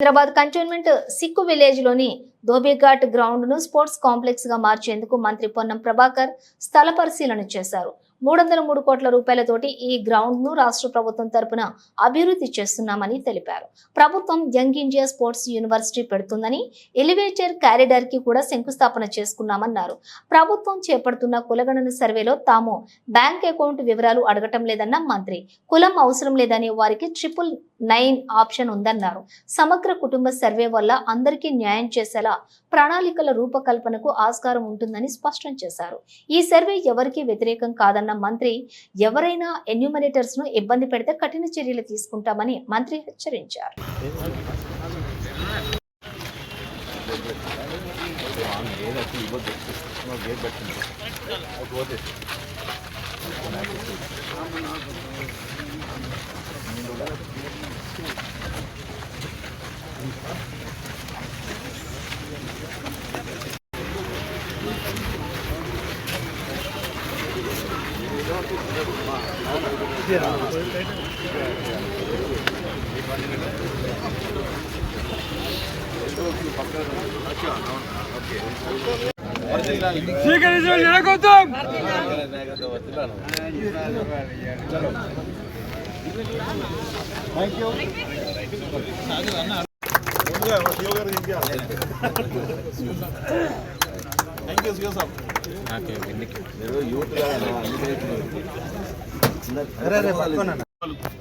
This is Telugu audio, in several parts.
హైదరాబాద్ కంటోన్మెంట్ సిక్కు విలేజ్లోని ధోబీఘాట్ గ్రౌండ్ను స్పోర్ట్స్ కాంప్లెక్స్గా మార్చేందుకు మంత్రి పొన్నం ప్రభాకర్ స్థల పరిశీలన చేశారు. మూడు వందల మూడు కోట్ల రూపాయలతోటి ఈ గ్రౌండ్ను రాష్ట్ర ప్రభుత్వం తరపున అభివృద్ధి చేస్తున్నామని తెలిపారు. ప్రభుత్వం యంగ్ ఇండియా స్పోర్ట్స్ యూనివర్సిటీ పెడుతుందని ఎలివేటర్ కారిడార్కి కూడా శంకుస్థాపన చేసుకున్నామన్నారు. ప్రభుత్వం చేపడుతున్న కులగణన సర్వేలో తాము బ్యాంక్ అకౌంట్ వివరాలు అడగటం లేదన్న మంత్రి కులం అవసరం లేదని వారికి ట్రిపుల్ నైన్ ఆప్షన్ ఉందన్నారు. సమగ్ర కుటుంబ సర్వే వల్ల అందరికీ న్యాయం చేసేలా ప్రణాళికల రూపకల్పనకు ఆస్కారం ఉంటుందని స్పష్టం చేశారు. ఈ సర్వే ఎవరికీ వ్యతిరేకం కాదన్న మంత్రి ఎవరైనా ఎన్యూమరేటర్స్ను ఇబ్బంది పెడితే కఠిన చర్యలు తీసుకుంటామని మంత్రి హెచ్చరించారు. స్వీకరించిన జనగౌతమ్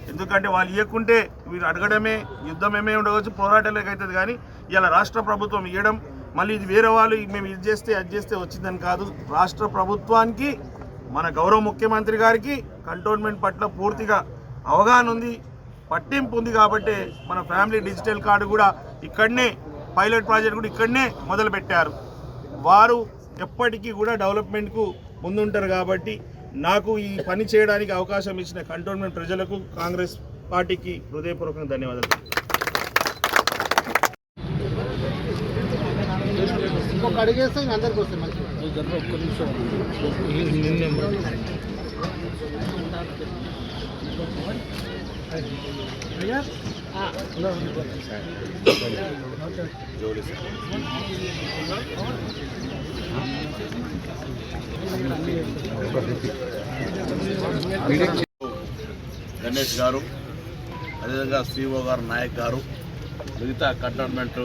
ఎందుకంటే వాళ్ళు ఇవ్వకుంటే వీరు అడగడమే యుద్ధం ఏమే ఉండవచ్చు పోరాటాలకు అవుతుంది కానీ ఇలా రాష్ట్ర ప్రభుత్వం ఇవ్వడం మళ్ళీ ఇది వేరే వాళ్ళు మేము ఇది చేస్తే అది చేస్తే వచ్చిందని కాదు. రాష్ట్ర ప్రభుత్వానికి మన గౌరవ ముఖ్యమంత్రి గారికి కంటోన్మెంట్ పట్ల పూర్తిగా అవగాహన ఉంది పట్టింపు ఉంది కాబట్టి మన ఫ్యామిలీ డిజిటల్ కార్డు కూడా ఇక్కడనే పైలట్ ప్రాజెక్ట్ కూడా ఇక్కడనే మొదలుపెట్టారు. వారు ఎప్పటికీ కూడా డెవలప్మెంట్కు ముందుంటారు కాబట్టి నాకు ఈ పని చేయడానికి అవకాశం ఇచ్చిన కంటోన్మెంట్ ప్రజలకు కాంగ్రెస్ పార్టీకి హృదయపూర్వకంగా ధన్యవాదాలు. ఇంకొక అడిగేస్తే ఇంక అందరికి వస్తాయి మంచిగా గణేష్ గారు అదేవిధంగా సిఓ గారు నాయక్ గారు మిగతా కంటోన్మెంట్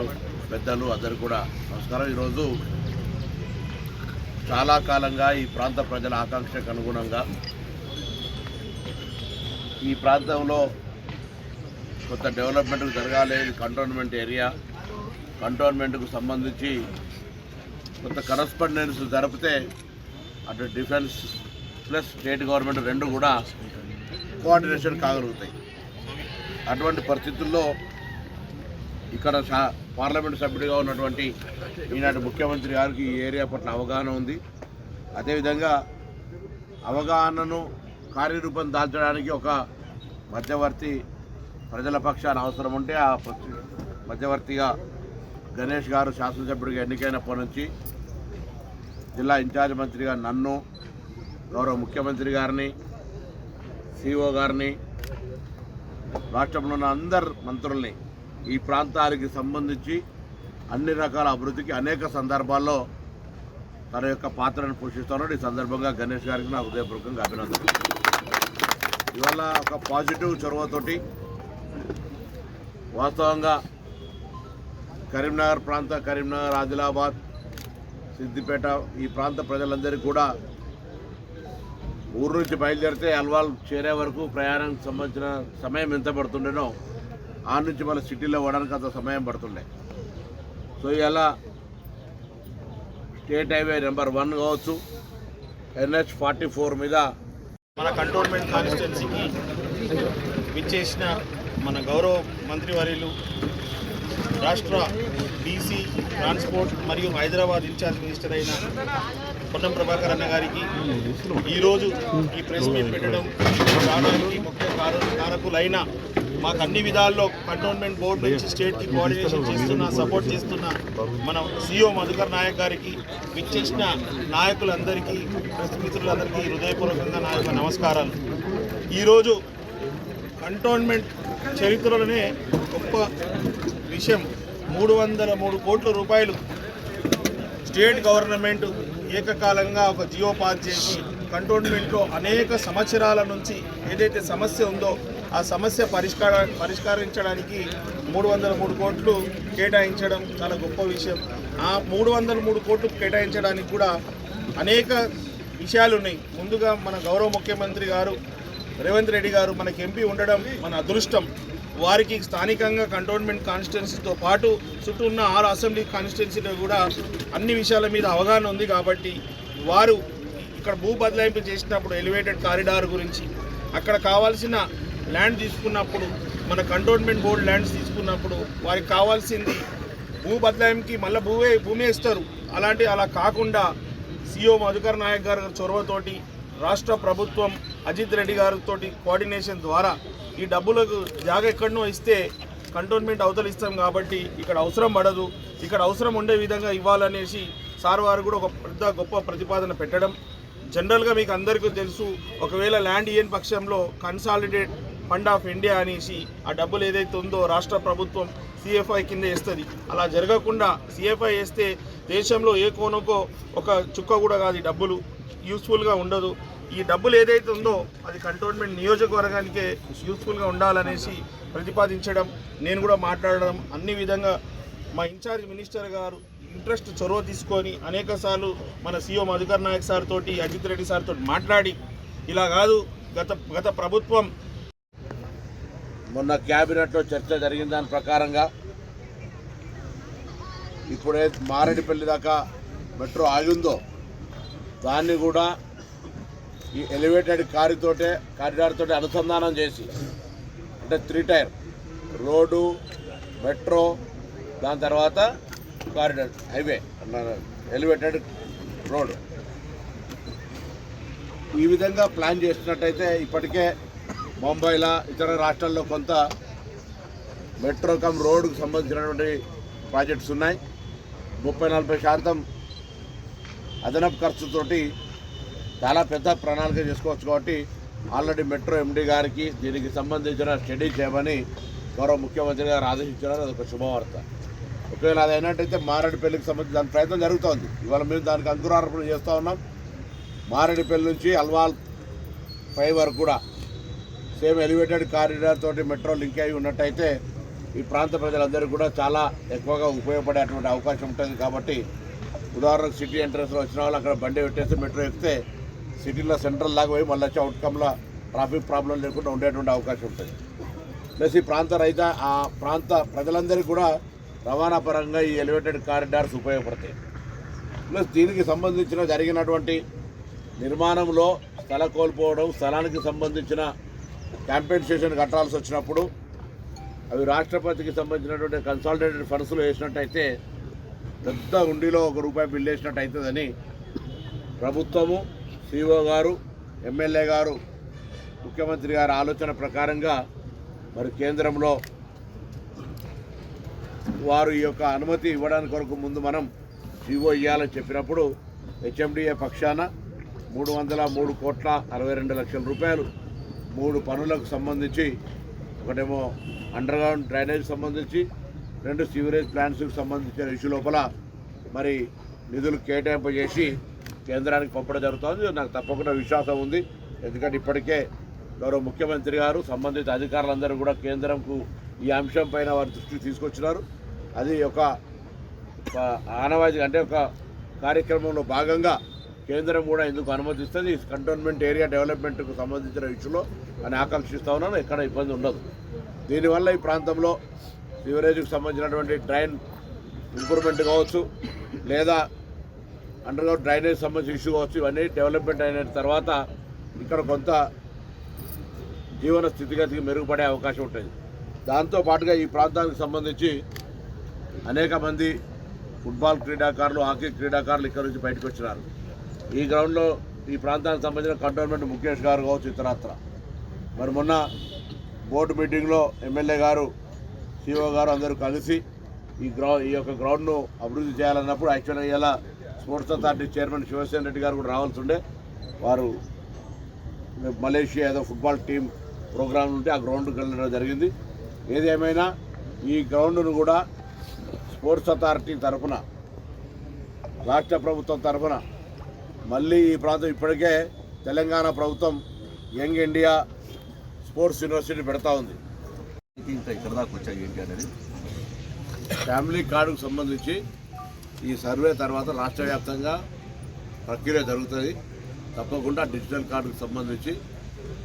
పెద్దలు అందరు కూడా నమస్కారం. ఈరోజు చాలా కాలంగా ఈ ప్రాంత ప్రజల ఆకాంక్షకు అనుగుణంగా ఈ ప్రాంతంలో కొంత డెవలప్మెంట్ జరగాలి ఇది కంటోన్మెంట్ ఏరియా. కంటోన్మెంట్కు సంబంధించి కొంత కరస్పాండెన్స్ జరిపితే అటు డిఫెన్స్ ప్లస్ స్టేట్ గవర్నమెంట్ రెండు కూడా కోఆర్డినేషన్ కాగలుగుతాయి. అటువంటి పరిస్థితుల్లో ఇక్కడ పార్లమెంట్ సభ్యుడిగా ఉన్నటువంటి ఈనాటి ముఖ్యమంత్రి గారికి ఈ ఏరియా పట్ల అవగాహన ఉంది. అదేవిధంగా అవగాహనను కార్యరూపం దాల్చడానికి ఒక మధ్యవర్తి ప్రజల పక్షాన అవసరం ఉంటే ఆ పక్ష- మధ్యవర్తిగా గణేష్ గారు శాసనసభ్యుడిగా ఎన్నికైనప్పటి నుంచి జిల్లా ఇన్ఛార్జ్ మంత్రిగా నన్ను గౌరవ ముఖ్యమంత్రి గారిని సిఓ గారిని రాష్ట్రంలో ఉన్న అందరు మంత్రుల్ని ఈ ప్రాంతానికి సంబంధించి అన్ని రకాల అభివృద్ధికి అనేక సందర్భాల్లో తన యొక్క పాత్రను పోషిస్తున్నాడు. ఈ సందర్భంగా గణేష్ గారికి నా హృదయపూర్వకంగా అభినందనలు. ఇవాళ ఒక పాజిటివ్ చొరవతోటి వాస్తవంగా కరీంనగర్ ప్రాంత కరీంనగర్ ఆదిలాబాద్ సిద్దిపేట ఈ ప్రాంత ప్రజలందరికీ కూడా ఊరు నుంచి బయలుదేరితే అల్వాల్ చేరే వరకు ప్రయాణానికి సంబంధించిన సమయం ఎంత పడుతుండేనో ఆ నుంచి మన సిటీలో పోవడానికి అంత సమయం పడుతుండే. సో ఇలా స్టేట్ హైవే నెంబర్ వన్ కావచ్చు ఎన్హెచ్ ఫార్టీ ఫోర్ మీద మన కంటోన్మెంట్ కాన్స్టిట్యున్సీకి విచ్చేసిన మన గౌరవ మంత్రివర్యులు రాష్ట్ర బీసీ ట్రాన్స్పోర్ట్ మరియు హైదరాబాద్ ఇన్ఛార్జ్ మినిస్టర్ అయిన పొన్నం ప్రభాకర్ అన్న గారికి ఈరోజు ఈ ప్రెస్ మీట్ పెట్టడం రావడానికి ముఖ్య కారకులైన మాకు అన్ని విధాల్లో కంటోన్మెంట్ బోర్డు నుంచి స్టేట్కి కోఆర్డినేషన్ చేస్తున్న సపోర్ట్ చేస్తున్న మన సిఓ మధుకర్ నాయక్ గారికి విచ్చేసిన నాయకులందరికీ ప్రెస్ మిత్రులందరికీ హృదయపూర్వకంగా నా యొక్క నమస్కారాలు. ఈరోజు కంటోన్మెంట్ చరిత్రలోనే గొప్ప విషయం. మూడు వందల మూడు కోట్ల రూపాయలు స్టేట్ గవర్నమెంట్ ఏకకాలంగా ఒక జియో పాస్ చేసి కంటోన్మెంట్లో అనేక సంవత్సరాల నుంచి ఏదైతే సమస్య ఉందో ఆ సమస్య పరిష్కార పరిష్కరించడానికి మూడు వందల మూడు కోట్లు కేటాయించడం చాలా గొప్ప విషయం. ఆ మూడు వందల మూడు కోట్లు కేటాయించడానికి కూడా అనేక విషయాలు ఉన్నాయి ముందుగా మన గౌరవ ముఖ్యమంత్రి గారు రేవంత్ రెడ్డి గారు మనకి ఎంపీ ఉండడం మన అదృష్టం. వారికి స్థానికంగా కంటోన్మెంట్ కాన్స్టిట్యున్సీతో పాటు చుట్టూ ఉన్న ఆరు అసెంబ్లీ కాన్స్టిట్యున్సీలో కూడా అన్ని విషయాల మీద అవగాహన ఉంది కాబట్టి వారు ఇక్కడ భూ బదలాయింపు చేసినప్పుడు ఎలివేటెడ్ కారిడార్ గురించి అక్కడ కావాల్సిన ల్యాండ్ తీసుకున్నప్పుడు మన కంటోన్మెంట్ బోర్డు ల్యాండ్స్ తీసుకున్నప్పుడు వారికి కావాల్సింది భూ బదలాయింపుకి మళ్ళీ భూమే భూమి ఇస్తారు. అలాంటి అలా కాకుండా సిఓ మధుకర్ నాయక్ గారి చొరవతోటి రాష్ట్ర ప్రభుత్వం అజిత్ రెడ్డి గారితో కోఆర్డినేషన్ ద్వారా ఈ డబ్బులకు జాగ ఎక్కడనో ఇస్తే కంటోన్మెంట్ అవతలిస్తాం కాబట్టి ఇక్కడ అవసరం పడదు. ఇక్కడ అవసరం ఉండే విధంగా ఇవ్వాలనేసి సార్ వారు కూడా ఒక పెద్ద గొప్ప ప్రతిపాదన పెట్టడం. జనరల్గా మీకు అందరికీ తెలుసు ఒకవేళ ల్యాండ్ ఇయ్యని పక్షంలో కన్సాలిడేట్ ఫండ్ ఆఫ్ ఇండియా అనేసి ఆ డబ్బులు ఏదైతే ఉందో రాష్ట్ర ప్రభుత్వం సిఎఫ్ఐ కింద వేస్తుంది. అలా జరగకుండా సిఎఫ్ఐ వేస్తే దేశంలో ఏ కోనకో ఒక చుక్క కూడా కాదు ఈ డబ్బులు. యూస్ఫుల్గా ఉండదు. ఈ డబ్బులు ఏదైతే ఉందో అది కంటోన్మెంట్ నియోజకవర్గానికే యూస్ఫుల్గా ఉండాలనేసి ప్రతిపాదించడం నేను కూడా మాట్లాడడం అన్ని విధంగా మా ఇన్ఛార్జ్ మినిస్టర్ గారు ఇంట్రెస్ట్ చొరవ తీసుకొని అనేక సార్లు మన సీఎం మధుకర్ నాయక్ సార్ తోటి అజిత్ రెడ్డి సార్ తోటి మాట్లాడి ఇలా కాదు గత గత ప్రభుత్వం మొన్న క్యాబినెట్లో చర్చ జరిగిన దాని ప్రకారంగా ఇప్పుడే మారేడుపల్లి దాకా మెట్రో ఆగిందో దాన్ని కూడా ఈ ఎలివేటెడ్ కారితోటే కారిడార్తో అనుసంధానం చేసి అంటే త్రీ టైర్ రోడ్డు మెట్రో దాని తర్వాత కారిడార్ హైవే ఎలివేటెడ్ రోడ్ ఈ విధంగా ప్లాన్ చేసినట్టయితే ఇప్పటికే ముంబైలో ఇతర రాష్ట్రాల్లో కొంత మెట్రో కమ్ రోడ్డుకు సంబంధించినటువంటి ప్రాజెక్ట్స్ ఉన్నాయి. ముప్పై నలభై శాతం అదనపు ఖర్చుతోటి చాలా పెద్ద ప్రణాళిక చేసుకోవచ్చు కాబట్టి ఆల్రెడీ మెట్రో ఎండీ గారికి దీనికి సంబంధించిన స్టడీ చేయమని గౌరవ ముఖ్యమంత్రి గారు ఆదేశించారు అదొక శుభవార్త. ఒకవేళ అది అయినట్టయితే మారేడుపల్లికి సంబంధించి దాని ప్రయత్నం జరుగుతోంది. ఇవాళ మేము దానికి అంకురార్పణ చేస్తూ ఉన్నాం. మారేడుపల్లి నుంచి అల్వాల్ పై వరకు కూడా సేమ్ ఎలివేటెడ్ కారిడార్ తోటి మెట్రో లింక్ అయి ఉన్నట్టయితే ఈ ప్రాంత ప్రజలందరికీ కూడా చాలా ఎక్కువగా ఉపయోగపడేటువంటి అవకాశం ఉంటుంది కాబట్టి ఉదాహరణకు సిటీ ఎంట్రన్స్లో వచ్చిన వాళ్ళు అక్కడ బండి పెట్టేస్తే మెట్రో ఎక్కితే సిటీలో సెంట్రల్ లాగా పోయి మళ్ళీ వచ్చే అవుట్కమ్లో ట్రాఫిక్ ప్రాబ్లం లేకుండా ఉండేటువంటి అవకాశం ఉంటుంది. ప్లస్ ఈ ప్రాంత రైత ఆ ప్రాంత ప్రజలందరికీ కూడా రవాణా పరంగా ఈ ఎలివేటెడ్ కారిడార్స్ ఉపయోగపడతాయి. ప్లస్ దీనికి సంబంధించిన జరిగినటువంటి నిర్మాణంలో స్థల కోల్పోవడం స్థలానికి సంబంధించిన కాంపెన్సేషన్ కట్టాల్సి వచ్చినప్పుడు అవి రాష్ట్రపతికి సంబంధించినటువంటి కన్సాలిడేటెడ్ ఫండ్స్లో వేసినట్టయితే పెద్ద ఉండిలో ఒక రూపాయి బిల్లు వేసినట్టు అవుతుందని ప్రభుత్వము సిఓ గారు ఎమ్మెల్యే గారు ముఖ్యమంత్రి గారి ఆలోచన ప్రకారంగా మరి కేంద్రంలో వారు ఈ యొక్క అనుమతి ఇవ్వడానికి కొరకు ముందు మనం సిఓ ఇవ్వాలని చెప్పినప్పుడు హెచ్ఎండిఏ పక్షాన మూడు వందల మూడు కోట్ల అరవై రెండు లక్షల రూపాయలు మూడు పనులకు సంబంధించి ఒకటేమో అండర్ గ్రౌండ్ డ్రైనేజ్ సంబంధించి రెండు సీవరేజ్ ప్లాంట్స్కి సంబంధించిన ఇష్యూ లోపల మరి నిధులు కేటాయింపు చేసి కేంద్రానికి పంపడం జరుగుతుంది. నాకు తప్పకుండా విశ్వాసం ఉంది. ఎందుకంటే ఇప్పటికే గౌరవ ముఖ్యమంత్రి గారు సంబంధిత అధికారులందరూ కూడా కేంద్రంకు ఈ అంశం పైన వారి దృష్టికి తీసుకొచ్చినారు. అది ఒక ఆనవాయితీ అంటే ఒక కార్యక్రమంలో భాగంగా కేంద్రం కూడా ఎందుకు అనుమతిస్తుంది? కంటోన్మెంట్ ఏరియా డెవలప్మెంట్కు సంబంధించిన ఇష్యూలో అని ఆకర్షిస్తూ ఉన్నాను. ఎక్కడ ఇబ్బంది ఉండదు. దీనివల్ల ఈ ప్రాంతంలో సివరేజ్కి సంబంధించినటువంటి డ్రైన్ ఇంప్రూవ్మెంట్ కావచ్చు లేదా అండర్గ్రౌండ్ డ్రైనేజ్ సంబంధించిన ఇష్యూ కావచ్చు ఇవన్నీ డెవలప్మెంట్ అయిన తర్వాత ఇక్కడ కొంత జీవన స్థితిగతికి మెరుగుపడే అవకాశం ఉంటుంది. దాంతో పాటుగా ఈ ప్రాంతానికి సంబంధించి అనేక మంది ఫుట్బాల్ క్రీడాకారులు హాకీ క్రీడాకారులు ఇక్కడ నుంచి బయటకు వచ్చినారు. ఈ గ్రౌండ్లో ఈ ప్రాంతానికి సంబంధించిన కంటోన్మెంట్ ముఖేష్ గారు కావచ్చు ఇతరత్ర. మరి మొన్న బోర్డు మీటింగ్లో ఎమ్మెల్యే గారు సిఓ గారు అందరూ కలిసి ఈ గ్రౌండ్ ఈ యొక్క గ్రౌండ్ను అభివృద్ధి చేయాలన్నప్పుడు యాక్చువల్గా ఇలా sports authority chairman Shivasena Reddy garu కూడా రావాల్సి ఉండే వారు మలేషియా ఏదో ఫుట్బాల్ టీం ప్రోగ్రాం ఉంటే ఆ గ్రౌండ్కి వెళ్ళడం జరిగింది. ఏదేమైనా ఈ గ్రౌండ్ను కూడా స్పోర్ట్స్ అథారిటీ తరఫున రాష్ట్ర ప్రభుత్వం తరఫున మళ్ళీ ఈ ప్రాంతం ఇప్పటికే తెలంగాణ ప్రభుత్వం యంగ్ ఇండియా స్పోర్ట్స్ యూనివర్సిటీ పెడతా ఉంది. ఇంత ఇక్కడ దాకా వచ్చాయి ఏంటి అనేది. ఫ్యామిలీ కార్డుకు సంబంధించి ఈ సర్వే తర్వాత రాష్ట్ర వ్యాప్తంగా ప్రక్రియ జరుగుతుంది. తప్పకుండా డిజిటల్ కార్డుకు సంబంధించి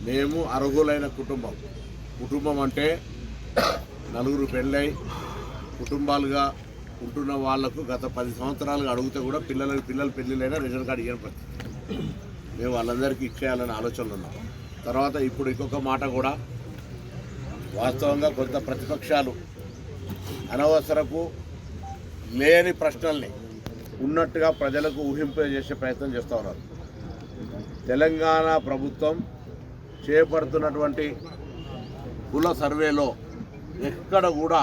మేము అర్హులైన కుటుంబం. కుటుంబం అంటే నలుగురు పెళ్ళై కుటుంబాలుగా ఉంటున్న వాళ్ళకు గత పది సంవత్సరాలుగా అడిగితే కూడా పిల్లలకి పిల్లల పెళ్ళిళ్ళైనా రేషన్ కార్డు ఇవ్వని పరిస్థితి. మేము వాళ్ళందరికీ ఇచ్చేయాలనే ఆలోచనలు ఉన్నాం. తర్వాత ఇప్పుడు ఇంకొక మాట కూడా. వాస్తవంగా కొంత ప్రతిపక్షాలు అనవసరపు లేని ప్రశ్నల్ని ఉన్నట్టుగా ప్రజలకు ఊహింపజేసే ప్రయత్నం చేస్తూ ఉన్నారు. తెలంగాణ ప్రభుత్వం చేపడుతున్నటువంటి కుల సర్వేలో ఎక్కడ కూడా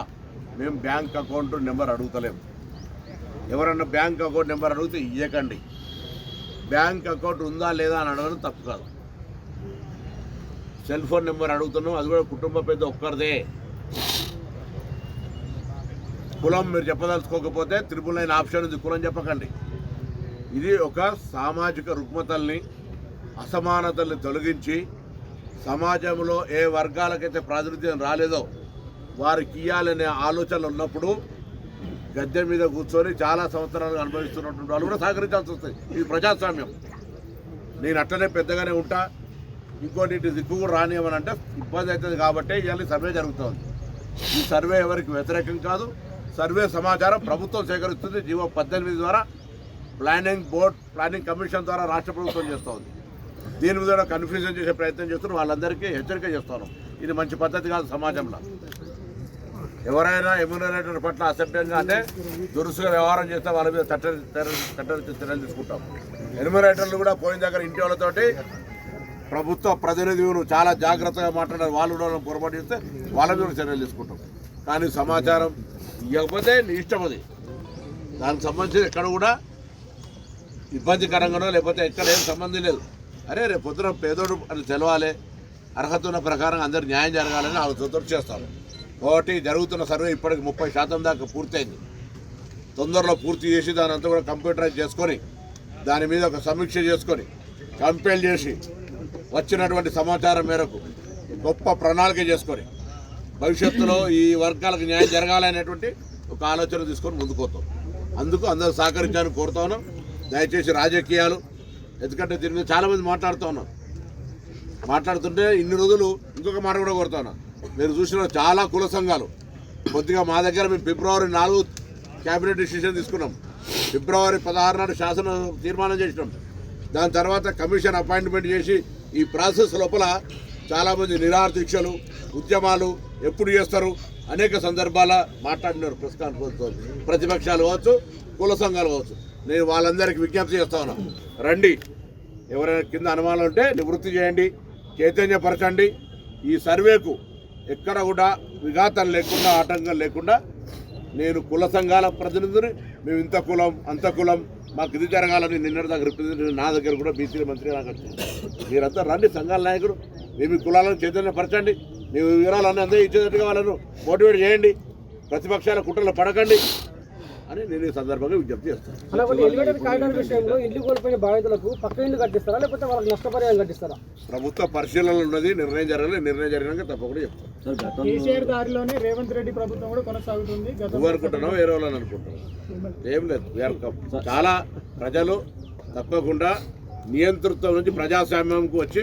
మేము బ్యాంక్ అకౌంట్ నెంబర్ అడుగుతలేము. ఎవరన్నా బ్యాంక్ అకౌంట్ నెంబర్ అడిగితే ఇయ్యకండి. బ్యాంక్ అకౌంట్ ఉందా లేదా అని అడగడం తప్పు కాదు. సెల్ ఫోన్ నెంబర్ అడుగుతున్నాం అది కూడా కుటుంబ పెద్ద ఒక్కరిదే. కులం మీరు చెప్పదలుచుకోకపోతే త్రిపుల్ నైన్ ఆప్షన్ ఉంది కులం చెప్పకండి. ఇది ఒక సామాజిక రుగ్మతల్ని అసమానతల్ని తొలగించి సమాజంలో ఏ వర్గాలకైతే ప్రాతినిధ్యం రాలేదో వారికి ఇవ్వాలనే ఆలోచనలు ఉన్నప్పుడు గద్దె మీద కూర్చొని చాలా సంవత్సరాలు అనుభవిస్తున్నటువంటి వాళ్ళు కూడా సహకరించాల్సి వస్తుంది. ఇది ప్రజాస్వామ్యం. నేను అట్లనే పెద్దగానే ఉంటా. ఇంకోటి ఇటు దిక్కు కూడా రానివ్వని అంటే ఇబ్బంది అవుతుంది కాబట్టి ఇవాళ సర్వే జరుగుతుంది. ఈ సర్వే ఎవరికి వ్యతిరేకం కాదు. సర్వే సమాచారం ప్రభుత్వం సేకరిస్తుంది. జీవో పద్దెనిమిది ద్వారా ప్లానింగ్ బోర్డ్ ప్లానింగ్ కమిషన్ ద్వారా రాష్ట్ర ప్రభుత్వం చేస్తుంది. దీని మీద కన్ఫ్యూజన్ చేసే ప్రయత్నం చేస్తున్నారు. వాళ్ళందరికీ హెచ్చరిక చేస్తాను ఇది మంచి పద్ధతి కాదు సమాజంలో. ఎవరైనా ఎమ్యూనరేటర్ పట్ల అసభ్యంగా అంటే దురుసుగా వ్యవహారం చేస్తే వాళ్ళ మీద చట్ట చట్ట చర్యలు తీసుకుంటాం. ఎన్యూమరేటర్లు కూడా పోయిన దగ్గర ఇంటి వాళ్ళతోటి ప్రభుత్వ ప్రతినిధులు చాలా జాగ్రత్తగా మాట్లాడారు. వాళ్ళు కూడా పొరపాటు చేస్తే వాళ్ళ మీద చర్యలు తీసుకుంటాం. కానీ సమాచారం ఇవ్వకపోతే నీ ఇష్టం అది. దానికి సంబంధించి ఎక్కడ కూడా ఇబ్బందికరంగానో లేకపోతే ఎక్కడ ఏం సంబంధం లేదు. అరే రేపు పొద్దున పేదోడు అని తెలవాలి. అర్హత ఉన్న ప్రకారం అందరు న్యాయం జరగాలని ఆలోచనతో చేస్తారు. కాబట్టి జరుగుతున్న సర్వే ఇప్పటికి ముప్పై శాతం దాకా పూర్తయింది. తొందరలో పూర్తి చేసి దాని అంతా కూడా కంప్యూటరైజ్ చేసుకొని దాని మీద ఒక సమీక్ష చేసుకొని కంపేర్ చేసి వచ్చినటువంటి సమాచారం మేరకు గొప్ప ప్రణాళిక చేసుకొని భవిష్యత్తులో ఈ వర్గాలకు న్యాయం జరగాలనేటువంటి ఒక ఆలోచన తీసుకొని ముందుకు పోతాం. అందుకు అందరూ సహకరించాలని కోరుతా ఉన్నాం. దయచేసి రాజకీయాలు ఎందుకంటే దీని మీద చాలామంది మాట్లాడుతూ ఉన్నాం మాట్లాడుతుంటే ఇన్ని రోజులు ఇంకొక మాట కూడా కోరుతా ఉన్నాం. మీరు చూసిన చాలా కుల సంఘాలు. కొద్దిగా మా దగ్గర మేము ఫిబ్రవరి నాలుగు క్యాబినెట్ డిసిషన్ తీసుకున్నాం. ఫిబ్రవరి పదహారు నాడు శాసన తీర్మానం చేసినాం. దాని తర్వాత కమిషన్ అపాయింట్మెంట్ చేసి ఈ ప్రాసెస్ లోపల చాలామంది నిరాదీక్షలు దీక్షలు ఉద్యమాలు ఎప్పుడు చేస్తారు? అనేక సందర్భాల మాట్లాడినారు ప్రెస్ కాన్ఫరెన్స్ ప్రతిపక్షాలు కావచ్చు కుల సంఘాలు కావచ్చు. నేను వాళ్ళందరికీ విజ్ఞప్తి చేస్తా ఉన్నా. రండి. ఎవరైనా కింద అనుమానం ఉంటే నివృత్తి చేయండి చైతన్యపరచండి. ఈ సర్వేకు ఎక్కడ కూడా విఘాతం లేకుండా ఆటంకం లేకుండా నేను కుల సంఘాల ప్రతినిధిని. మేము ఇంత కులం అంత కులం మాకు ఇది జరగాలని నిన్నటి దగ్గర రిప్రజెంటేటివ్ నా దగ్గర కూడా బీసీ మంత్రి నాకు వచ్చింది మీరంతా రండి సంఘాల నాయకుడు మేము కులాలను కులాలను చైతన్యపరచండి మేము వివరాలన్నీ అందరూ ఇచ్చేటట్టుగా వాళ్ళను మోటివేట్ చేయండి ప్రతిపక్షాల కుట్రలు పడకండి. అని నేను ఈ సందర్భంగా విజ్ఞప్తి చేస్తాను. విషయంలో ఇల్లు కోల్పోయిన బాధితులకు పక్క ఇల్లు కట్టిస్తారా లేకపోతే వాళ్ళకి నష్టపరిహారం కట్టిస్తారా? ప్రభుత్వ పరిశీలనలు ఉన్నది నిర్ణయం జరగలేదు నిర్ణయం జరిగినాక తప్పకుండా చెప్తాను కేసీఆర్ దారిలోనే రేవంత్ రెడ్డి ప్రభుత్వం కూడా కొనసాగుతుంది. గత నువ్వు అనుకుంటున్నావు? వేరే వాళ్ళని అనుకుంటున్నావు ఏం లేదు చాలా ప్రజలు తప్పకుండా నియంతృత్వం నుంచి ప్రజాస్వామ్యంకు వచ్చి